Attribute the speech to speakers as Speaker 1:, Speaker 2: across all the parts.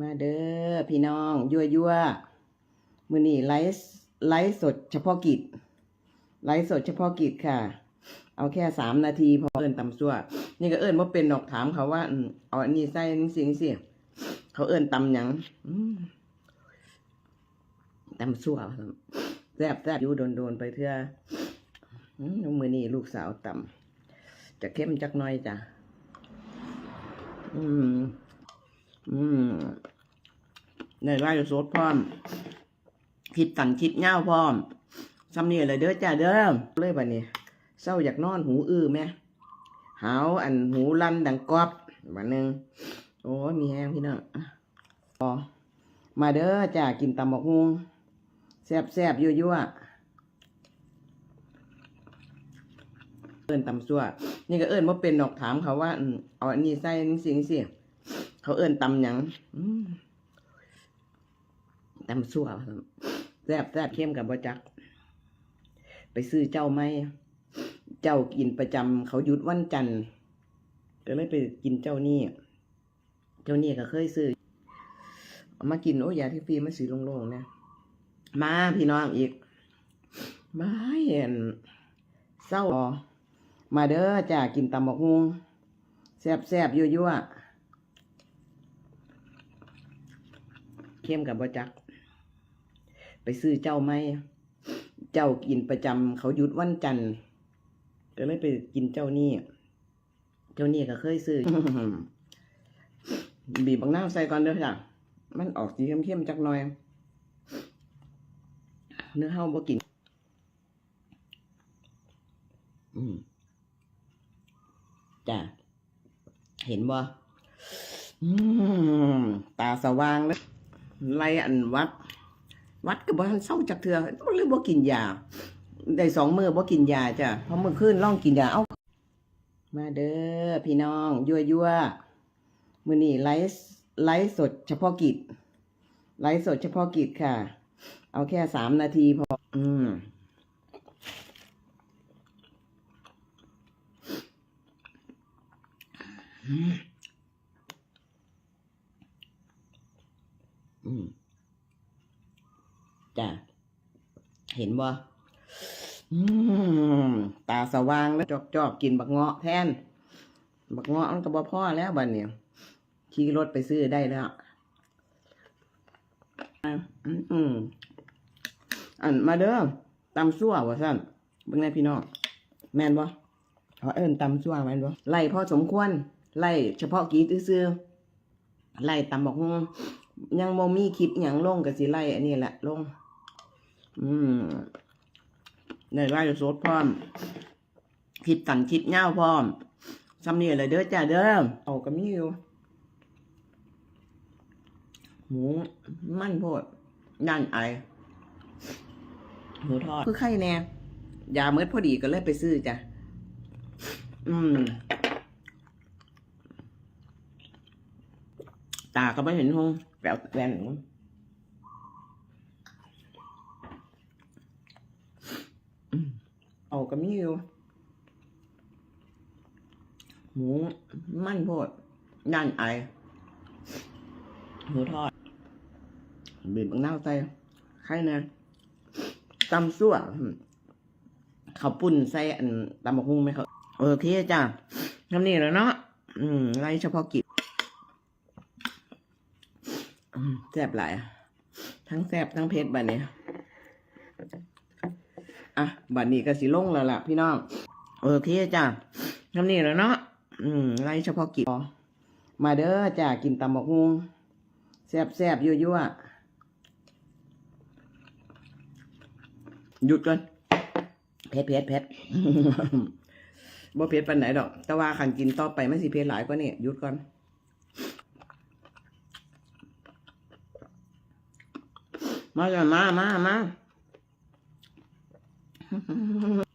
Speaker 1: มาเด้อพี่น้องยั่วยั่วๆมือนี้ไลฟ์ไลฟ์สดเฉพาะกิจ ไลฟ์สดเฉพาะกิจค่ะ เอาแค่สามนาทีพอเอิ้นตำซั่ว นี่ก็เอิ้นว่าเป็นดอกถามเขาว่าอเอาอันนี้ใส่นี่สินี่สิเขาเอิ้นตำหยังตำซั่วแซ่บแซ่บอยู่โดนๆไปเทื่อมือนี้ลูกสาวตำจะเข้มจักน่อยจ้ะอืม อืมในไร่สดพร้อมคิดตันคิดเง่าพร้อมซ้ำนี่เลยเด้อจ้าเด้อเลยบัดนี้เศร้าอยากนอนหูอื้อไหมหาวอันหูลั่นดังกอบบัดหนึ่งโอ้ยมีแห้งพี่น้องอะพอมาเด้อจ้ากินตำบักฮุงแซ่บแซ่บยั่วยั่วเอิ้นตำซั่วนี่ก็เอิ้นว่าเป็นดอกถามเขาว่าเอาอันนี้ใส่นี่สินี่สิ เขาเอิ้นตำหยังตำซั่วแซ่บแซ่บเข้มกับบ่จัก ไปซื้อเจ้าไหมเจ้ากินประจำเขาหยุดวันจันทร์ก็เลยไปกินเจ้านี่ เจ้านี่ก็เคยซื้อเอามากินโอ้ยาที่ฟรีมันสีโล่งๆนะมาพี่น้องอีกมาเห็นเศร้ามาเด้อจ้ากินตำบักฮุงแซบแซบยั่วยั่ว เข้มกับบ่จัก ไปซื้อเจ้าไหมเจ้ากินประจำเขาหยุดวันจันทร์ก็เลยไปกินเจ้านี่ เจ้านี่ก็เคยซื้อ บีบบางน้ำใส่ก่อนเด้อจ้ะมันออกสีเข้มๆจักหน่อย เนื้อเฮาบ่กิน อืมจ้ะเห็นบ่อืมตาสว่างเลย ไล่อันวัด วัดก็บ่ทันเศร้าจักเทือบ่เลยบ่กินยาได้สองมือบ่กินยาจ้ะเพราะมื้อคืนล่องกินยาเอ้ามาเด้อพี่น้องยั่วยั่วมื้อนี้ไลฟ์ไลฟ์สดเฉพาะกิจ ไลฟ์สดเฉพาะกิจค่ะ เอาแค่สามนาทีพอ อืมอืม จ้ะเห็นบ่ตาสว่างแล้วจอกจอกกินบักเงาะแทน บักเงาะมันก็บ่พอแล้วบัดนี้ขี่รถไปซื้อได้แล้วอืมอันมาเด้อตำซั่วว่าซั่นเบิ่งแน่พี่น้องแม่นบ่เขาเอิ้นตำซั่วแม่นบ่ไล่พอสมควร ไล่เฉพาะกีซื่อไล่ตำบักฮุง ยังบ่มีคลิปหยังลงก็สิไล่อันนี้แหละลง อืมในไร่สดพร้อมคิดตันคิดเง่าพร้อมซ้ำนี่เลยเด้อจ้าเด้อเอาก็มีอยู่หมูมันโพดนั่นไอหมูทอดคือไข่แน่ยาเมื่อพอดีก็เลยไปซื้อจ้ะ อืม ตาก็ไม่เห็นหง แปลวแหวหนูอืมเอาก็มีอยู่หมูมันโพดนั่นไอหมูทอดบีบบางน้าวใส่ไข่เนี่ยตำซั่วอืมข้าวปุ้นใส่อันตำบักหุ่งไหมครับโอเคจ้ะทำนี่แล้วเนาะอืมไรเฉพาะกิจ แซ่บหลาย ทั้งแซ่บทั้งเผ็ดบัดนี้อะบัดนี้ก็สิลงแล้วล่ะพี่น้องโอเคจ้ะทำนี่แล้วเนาะอืมไรเฉพาะกิจมาเด้อจ้ะกินตำบักหุ่งแซ่บแซ่บยั่วยั่วหยุดก่อนเผ็ดเผ็ดเผ็ดบ่เผ็ดปานไหนดอก แต่ว่าขันกินต่อไปไมันสิเผ็ดหลายกว่านี่หยุดก่อน มาจ้ะมามามา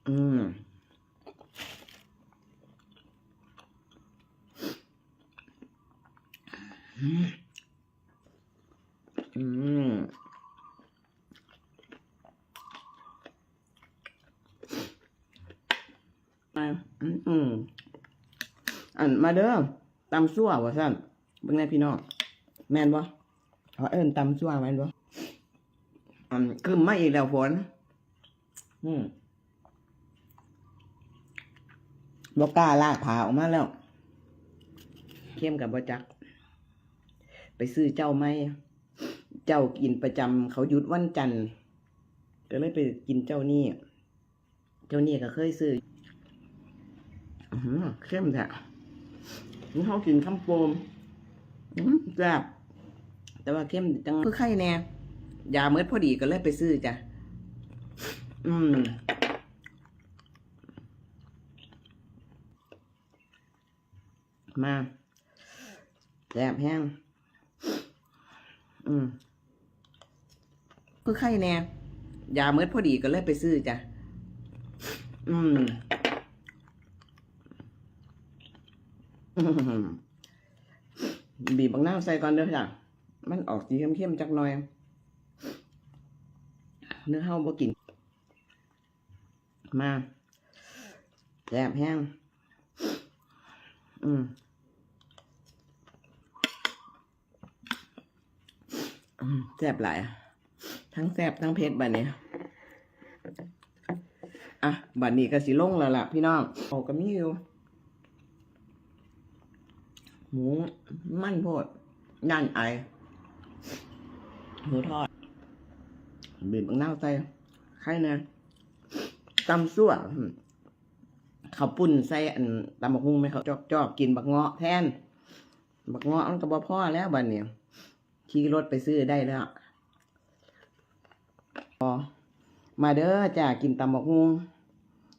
Speaker 1: อืมอืมมาอืมอืมอันมาเด้อตำซั่วว่าซั่นเบิ่งแน่พี่น้องแม่นบ่เขาเอิ้นตำซั่วแม่นบ่ อันมาอีกแล้วฝน อืมบกล้าลากผาออกมาแล้ว เข้มกับบจัก ไปซื้อเจ้าไหม เจ้ากินประจำเขาหยุดวันจันทร์ก็เลยไปกินเจ้านี่ เจ้านี่ก็เคยซื้ออื้อเข้มแท้นี่เขากินข้าวโปมแซ่บแต่ว่าเข้มจังคือไข่แน่ ยาเมื่อพอดีก็เลยไปซื้อจ้ะ อืมมาแซ่บแห้ง อืมคือไข่แน่ยาเมื่อพอดีก็เลยไปซื้อจ้ะ อืมบีบบางหน้าใส่ก่อนเด้อจ้ะ มันออกสีเข้มๆจักหน่อย เนื้อเฮาบ่กิน มาแซ่บแห้ง อืมแซ่บหลาย ทั้งแซ่บทั้งเผ็ดบัดนี้อะบัดนี้ก็สิลงแล้วล่ะพี่น้องโอ้ก็มีอยู่หมู มันโพดย่านไอหมูทอด บีบบางน้าวใส่ไข่นะตำซั่วอืมข้าปุ้นใส่อันตำบักหุ่งไหมเขาจอกจอกกินบักเงาะแทน บักเงาะมันก็บ่พ่อแล้วบัดนี้ขี่รถไปซื้อได้แล้วพอมาเด้อจ้ากินตำบักหุ่ง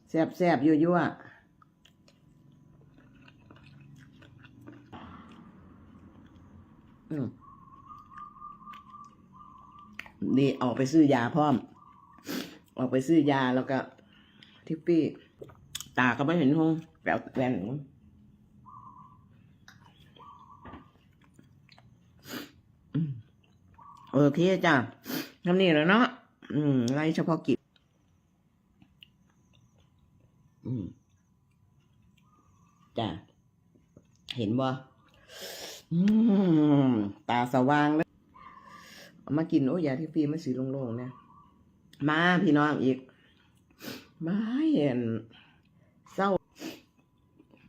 Speaker 1: แซ่บแซ่บๆยั่วอืม ดีออกไปซื้อยาพร้อม ออกไปซื้อยาแล้วก็ ทิปปี้ตาก็ไม่เห็นห้องแปลแหวนอืมโอเคจ้ะทำนี่แล้วเนาะอืมไรเฉพาะกิจอืมจ้ะเห็นบ่อืมตาสว่างเลย มากินโอ้ยยาที่ฟรีมันสีโล่งๆเนี่ยมาพี่น้องอีกมาเห็นเศร้า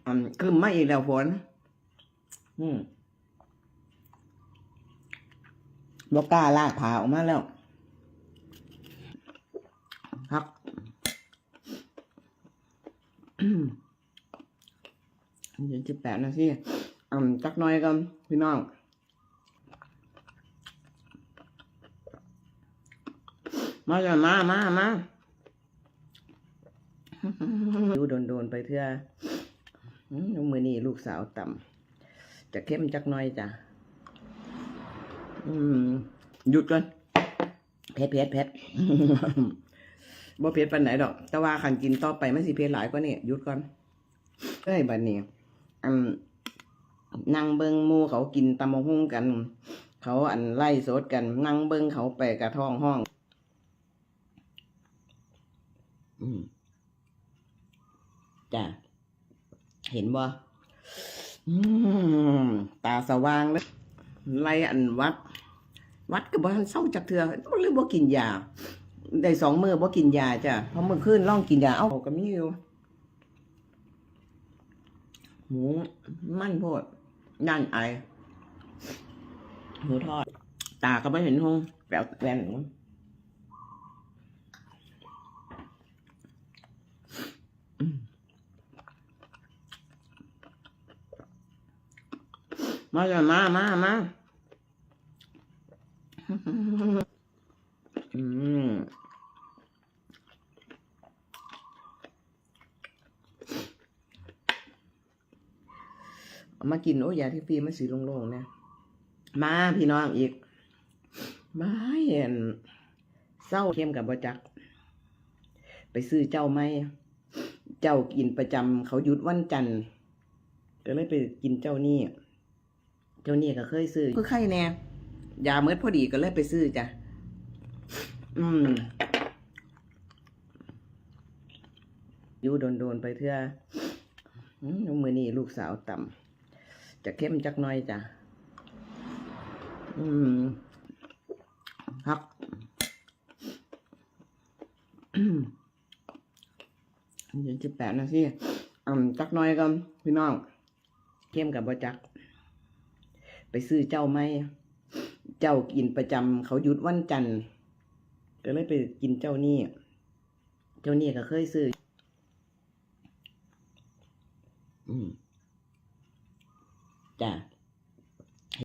Speaker 1: อืมคือมาอีกแล้วฝนอืมบอกกล้าลากผาออกมาแล้วครับอืมเดี๋ยวสิบแปดนาทีอืมจักน่อยกันพี่น้อง มาจ้ะมามามาดูโดนโดนๆไปเถอะอืมมือนี่ลูกสาวต่ำจะเข้มจักน่อยจ้ะหยุดก่อนเผ็ดเผ็ดเผ็ดบ่เผ็ดปานไหนดอก แต่ว่าขันกินต่อไปไมันสิเผ็ดหลายกว่านี่หยุดก่อนเอ้ยบัดนี้อืมนั่งเบิงมูเขากินตำมะฮุ่งกัน เขาอันไล่สดกัน นั่งเบิงเขาไปกระท้องห้อง อืมจ้ะเห็นบ่อืมตาสว่างเลยไล่อันวัด วัดก็บ่ทันเศร้าจากเถื่อหรือบ่กินยาได้สองมือบ่กินยาจ้ะเพราะมื้อคืนลองกินยา เอ้าก็มีอยู่หมูมันโพดย่นไอหมูทอด ตาก็ไม่เห็นห้องแปลแหวนอื มาจ้ะมามามาอืมเอามากินโอ้ยาที่ฟรีมันสีโล่งๆเนี่ยมาพี่น้องอีก มาเห็นเศร้าเข้มกับบจัก ไปซื้อเจ้าไหม เจ้ากินประจำเขาหยุดวันจันทร์ก็เลยไปกินเจ้านี่ เจ้านี่ก็เคยซื้อคือไข่แน่ยาเมื่อพอดีก็เลยไปซื้อจ้ะอืมอยู่โดนๆไปเถอะอืมมือนี่ลูกสาวต่ำจะเข้มจักหน่อยจ้ะ อืมครับเดี๋ ยวสิบแปดนาทีอืมจักน้อยกันพี่น้องเข้มกับบ่จัก ไปซื้อเจ้าไหมเจ้ากินประจำเขาหยุดวันจันทร์ก็เลยไปกินเจ้านี่เจ้านี่ก็เคยซื้อ อืมจ้ะ